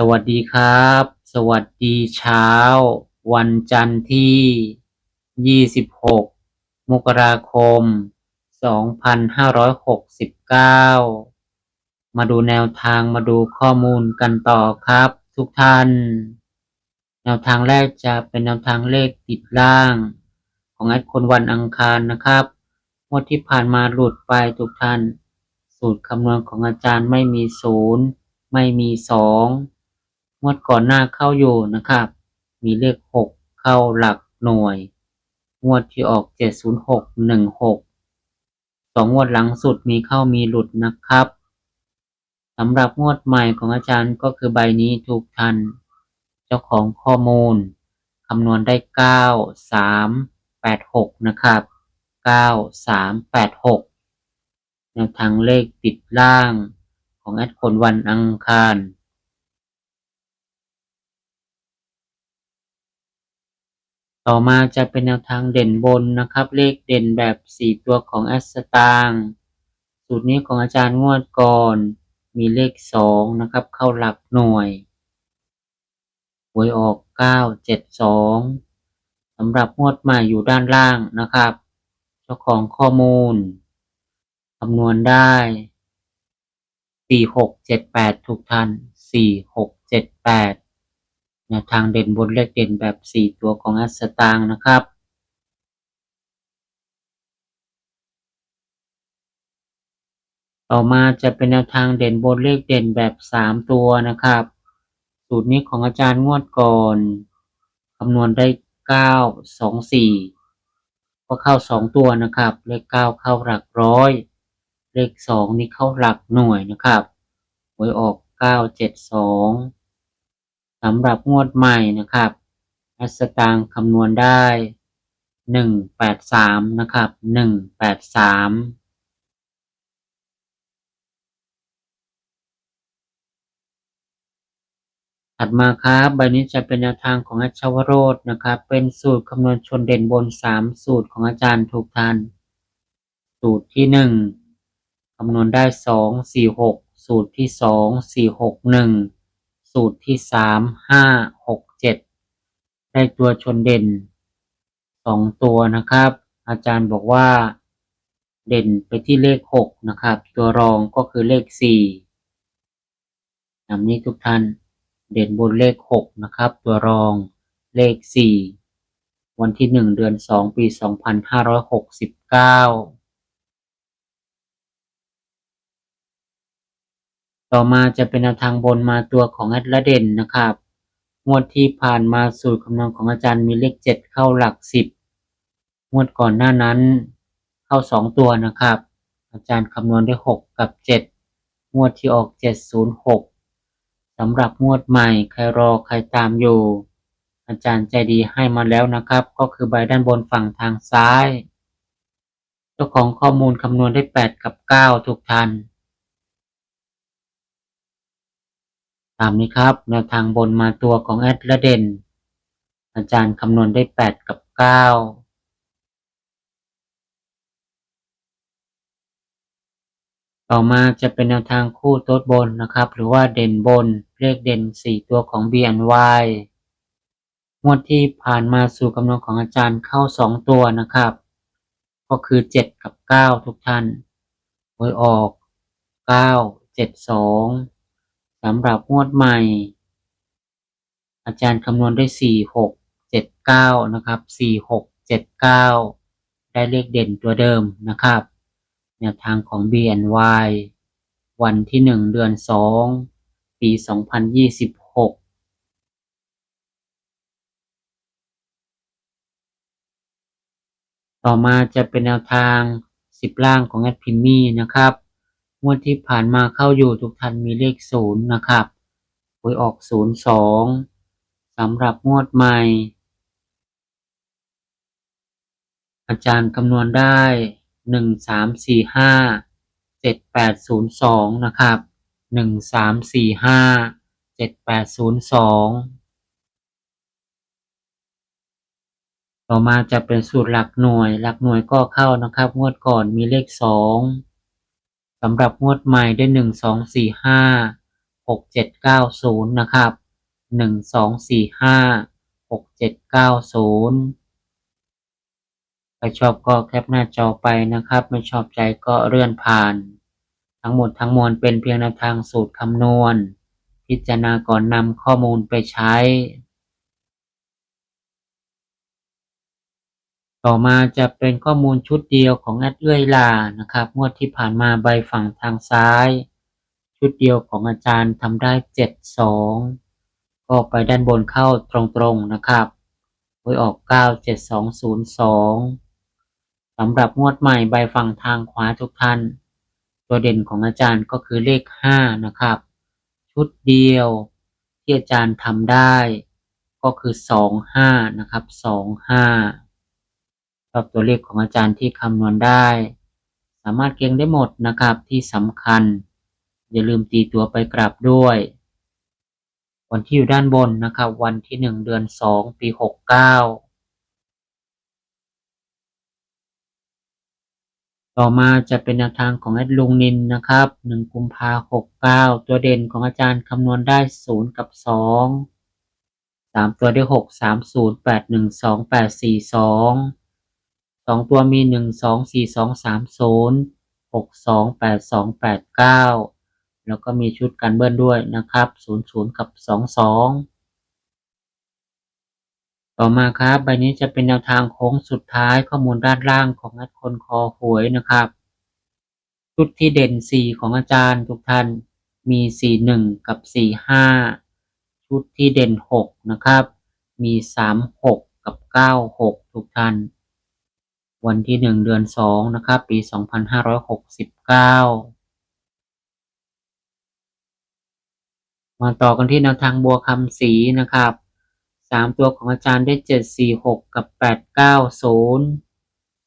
สวัสดีครับ สวัสดีเช้า วันจันทร์ที่ 26 มกราคม 2569 มาดูแนวทางมาดูข้อมูลกันต่อครับ ทุกท่าน แนวทางแรกจะเป็นแนวทางเลขติดล่าง ของแอดคนวันอังคารนะครับงวดที่ผ่านมาหลุดไปทุกท่าน สูตรคำนวณของอาจารย์ไม่มีศูนย์ไม่มีสอง งวดก่อนหน้าเข้าอยู่นะครับ มีเลขหกเข้าหลักหน่วย งวดที่ออกเจ็ดศูนย์หกหนึ่งหกสองงวดหลังสุดมีเข้ามีหลุดนะครับสำหรับงวดใหม่ของอาจารย์ก็คือใบนี้ทุกท่านเจ้าของข้อมูลคำนวณได้เก้าสามแปดหกนะครับเก้าสามแปดหกแนวทางเลขติดล่างของแอดคนวันอังคาร ต่อมาจะเป็นแนวทางเด่นบนนะครับ เลขเด่นแบบ 4 ตัวของแอสตางสูตรนี้ของอาจารย์งวดก่อน มีเลข 2 นะครับ เข้าหลักหน่วยหวยออก 972สำหรับงวดใหม่อยู่ด้านล่างนะครับ เจ้าของข้อมูลคำนวณได้ 4678ถูกท่าน4678 นวทางเด่นบนเลขเด่นแบบ 4 ตัวของอัสตางนะครับ ต่อมาจะเป็นแนวทางเด่นบนเลขเด่นแบบ 3 ตัวนะครับ สูตรนี้ของอาจารย์งวดก่อนคำนวณได้ 9 2 4 ก็เข้า 2 ตัวนะครับ เลข 9 เข้าหลักร้อย เลข 2 นี่เข้าหลักหน่วยนะครับหวยออก 9 7 2 สำหรับงวดใหม่นะครับอัสตางค์คำนวณได้หนึ่งแปดสามนะครับหนึ่งแปดสามถัดมาครับใบนี้จะเป็นแนวทางของอาชวโรธนะครับ เป็นสูตรคำนวณชนเด่นบนสามสูตรของอาจารย์ทุกท่านสูตรที่หนึ่งคำนวณได้สองสี่หกสูตรที่สองสี่หกหนึ่ง สูตรที่สามห้าหกเจ็ดได้ตัวชนเด่นสองตัวนะครับ อาจารย์บอกว่าเด่นไปที่เลขหกนะครับ ตัวรองก็คือเลขสี่นำนี้ทุกท่านเด่นบนเลขหกนะครับ ตัวรองเลขสี่วันที่หนึ่งเดือนสองปีสองพันห้าร้อยหกสิบเก้า ต่อมาจะเป็นแนวทางบนมาตัวของแอดละเด่นนะครับ งวดที่ผ่านมาสูตรคำนวณของอาจารย์มีเลขเจ็ดเข้าหลักสิบงวดก่อนหน้านั้น เข้าสองตัวนะครับ อาจารย์คำนวณได้หกกับเจ็ดงวดที่ออกเจ็ดศูนย์หกสำหรับงวดใหม่ใครรอใครตามอยู่ อาจารย์ใจดีให้มาแล้วนะครับ ก็คือใบด้านบนฝั่งทางซ้าย เจ้าของข้อมูลคำนวณได้แปดกับเก้าทุกท่าน ตามนี้ครับแนวทางบนมาตัวของแอดและเด่น อาจารย์คำนวณได้แปดกับเก้าต่อมาจะเป็นแนวทางคู่โต๊ดบนนะครับ หรือว่าเด่นบนเลขเด่นสี่ตัวของ BNY งวดที่ผ่านมาสู่กำนวนของอาจารย์เข้าสองตัวนะครับ ก็คือเจ็ดกับเก้าทุกท่านหวยออกเก้าเจ็ด สำหรับงวดใหม่ อาจารย์คำนวณได้สี่หกเจ็ดเก้านะครับสี่หกเจ็ดเก้าได้เลขเด่นตัวเดิมนะครับ แนวทางของ BNY วันที่หนึ่งเดือนสองปีสองพันยี่สิบหกต่อมาจะเป็นแนวทางสิบล่างของแอดพิมมี่นะครับ งวดที่ผ่านมาเข้าอยู่ทุกท่านมีเลขศูนย์นะครับหวยออกศูนย์สองสำหรับงวดใหม่ อาจารย์คำนวณได้หนึ่งสามสี่ห้าเจ็ดแปดศูนย์สองนะครับหนึ่งสามสี่ห้าเจ็ดแปดศูนย์สองต่อมาจะเป็นสูตรหลักหน่วย หลักหน่วยก็เข้านะครับ งวดก่อนมีเลขสอง สำหรับงวดใหม่ได้หนึ่งสองสี่ห้าหกเจ็ดเก้าศูนย์นะครับหนึ่งสองสี่ห้าหกเจ็ดเก้าศูนย์ใครชอบก็แคปหน้าจอไปนะครับ ไม่ชอบใจก็เลื่อนผ่าน ทั้งหมดทั้งมวลเป็นเพียงแนวทางสูตรคำนวณ พิจารณาก่อนนำข้อมูลไปใช้ ต่อมาจะเป็นข้อมูลชุดเดียวของแอดเอื้อยลานะครับงวดที่ผ่านมาใบฝั่งทางซ้าย ชุดเดียวของอาจารย์ทำได้เจ็ดสองก็ไปด้านบนเข้าตรงๆนะครับหวยออกเก้าเจ็ดสองศูนย์สองสำหรับงวดใหม่ใบฝั่งทางขวาทุกท่าน ตัวเด่นของอาจารย์ก็คือเลขห้านะครับ ชุดเดียวที่อาจารย์ทำได้ ก็คือสองห้านะครับสองห้า ชอบตัวเลขของอาจารย์ที่คำนวณได้ สามารถเก็งได้หมดนะครับที่สำคัญ อย่าลืมตีตัวไปกลับด้วย วันที่อยู่ด้านบนนะครับ วันที่หนึ่งเดือนสองปีหกเก้าต่อมาจะเป็นแนวทางของแอดลุงนินนะครับหนึ่งกุมภาหกเก้าตัวเด่นของอาจารย์คำนวณได้ศูนย์กับสองสามตัวได้หกสามศูนย์แปดหนึ่ง สองตัวมีหนึ่งสองสี่สองสามศูนย์หกสองแปดสองแปดเก้าแล้วก็มีชุดการเบิ้ลด้วยนะครับศูนย์ศูนย์กับสองสองต่อมาครับใบนี้จะเป็นแนวทางโค้งสุดท้ายข้อมูลด้านล่างของแอดคนคอหวยนะครับชุดที่เด่นสี่ของอาจารย์ทุกท่านมีสี่หนึ่งกับสี่ห้าชุดที่เด่นหกนะครับ มีสามหกกับเก้าหกทุกท่าน วันที่หนึ่งเดือนสองนะครับ ปีสองพันห้าร้อยหกสิบเก้ามาต่อกันที่แนวทางบัวคำสีนะครับสามตัวของอาจารย์ได้เจ็ดสี่หกกับแปดเก้าศูนย์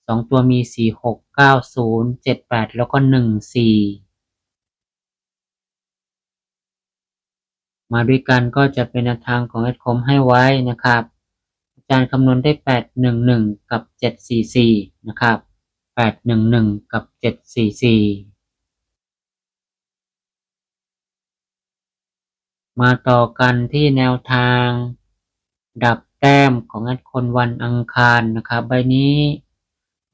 สองตัวมีสี่หกเก้าศูนย์เจ็ดแปดแล้วก็หนึ่งสี่มาด้วยกันก็จะเป็นแนวทางของแอดคมให้ไว้นะครับ จารย์คำนวณได้แปดหนึ่งหนึ่งกับเจ็ดสี่สี่นะครับแปดหนึ่งหนึ่งกับเจ็ดสี่สี่มาต่อกันที่แนวทาง ดับแต้มของแอดคนวันอังคารนะครับ ใบนี้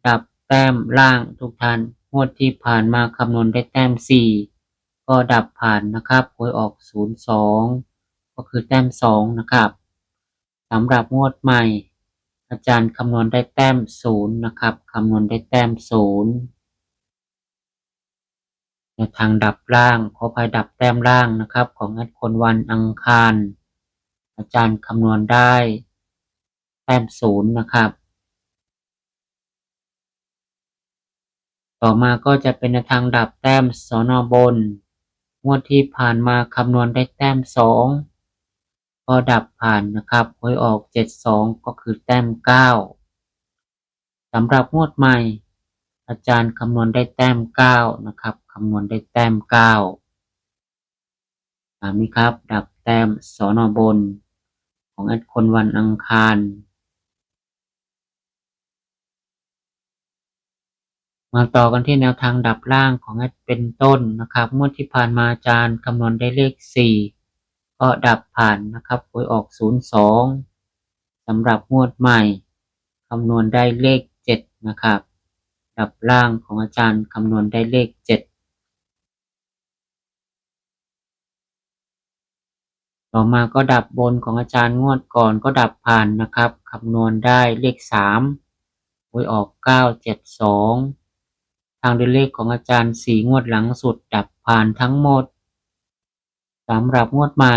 ดับแต้มล่างทุกท่านงวดที่ผ่านมาคำนวณได้แต้มสี่ก็ดับผ่านนะครับหวยออกศูนย์สองก็คือแต้มสองนะครับ สำหรับงวดใหม่ อาจารย์คำนวณได้แต้มศูนย์นะครับคำนวณได้แต้มศูนย์ในทางดับล่างขอภัยดับแต้มล่างนะครับ ของแอดคนวันอังคาร อาจารย์คำนวณได้ แต้มศูนย์นะครับ ต่อมาก็จะเป็นในทางดับแต้มสอนอบน งวดที่ผ่านมาคำนวณได้แต้มสอง ก็ดับผ่านนะครับหวยออกเจ็ดสองก็คือแต้มเก้าสำหรับงวดใหม่ อาจารย์คำนวณได้แต้มเก้านะครับคำนวณได้แต้มเก้าตามนี้ครับ ดับแต้มสอนอบน ของแอดคนวันอังคารมาต่อกันที่แนวทางดับล่างของแอดเป็นต้นนะครับงวดที่ผ่านมาอาจารย์คำนวณได้เลขสี่ ก็ดับผ่านนะครับหวยออกศูนย์สองสำหรับงวดใหม่คำนวณได้เลขเจ็ดนะครับ ดับล่างของอาจารย์คำนวณได้เลขเจ็ดต่อมาก็ดับบนของอาจารย์งวดก่อนก็ดับผ่านนะครับคำนวณได้เลขสามหวยออกเก้าเจ็ดสองทางด้วยเลขของอาจารย์สี่งวดหลังสุดดับผ่านทั้งหมด สำหรับงวดใหม่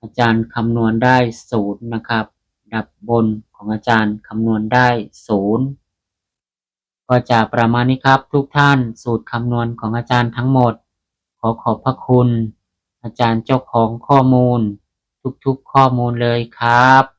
อาจารย์คำนวณได้ศูนย์นะครับ ดับบนของอาจารย์คำนวณได้ศูนย์ก็จะประมาณนี้ครับ ทุกท่านสูตรคำนวณของอาจารย์ทั้งหมด ขอขอบพระคุณ อาจารย์เจ้าของข้อมูล ทุกๆข้อมูลเลยครับ